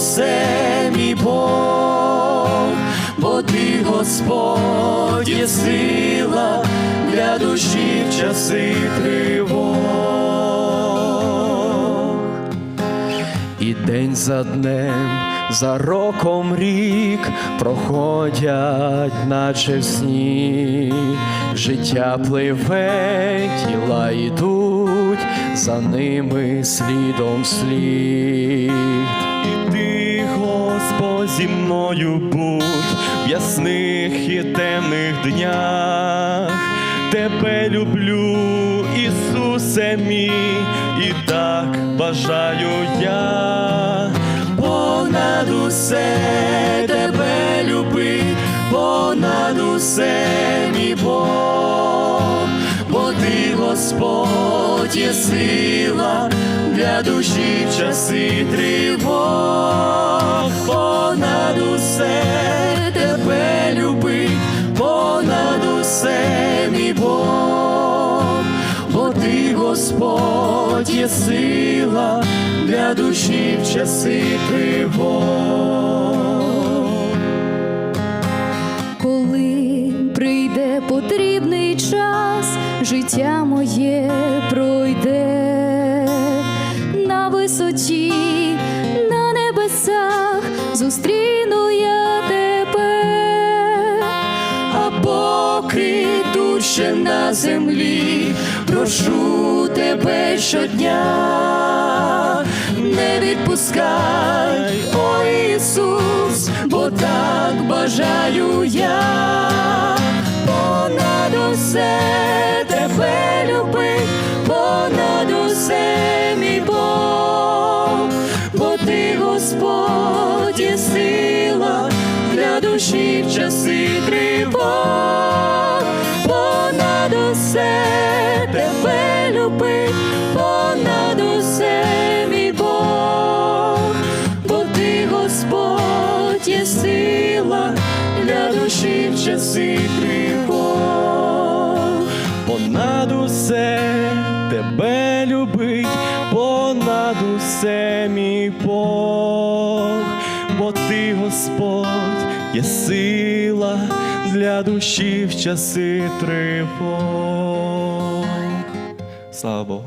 Все мій Бог, бо ти, Господь, є сила для душі в часи тривог. І день за днем, за роком рік проходять, наче в сні, життя пливе, тіла йдуть. За ними слідом слід. І ти, Господь, зі мною будь в ясних і темних днях. Тебе люблю, Ісусе мій, і так бажаю я. Понад усе тебе любить, понад усе мій Бог, бо ти Господь є сила для душі в часи тривог, понад усе тебе любить, понад усе мій Бог, бо ти Господь є сила для душі в часи тривог. Життя моє пройде на висоті, на небесах зустріну я тебе, А поки ще на землі, прошу тебе щодня, не відпускай, о Ісус, бо так бажаю я, душі часи тривог, понад усе тебе любить, понад усе мій Бог, бо ти Господь є сила для душі в часи тривог. Понад усе тебе любить, понад усе мій Бог, бо ти, Господь, є сила для душі в часи тривог. Слава Богу.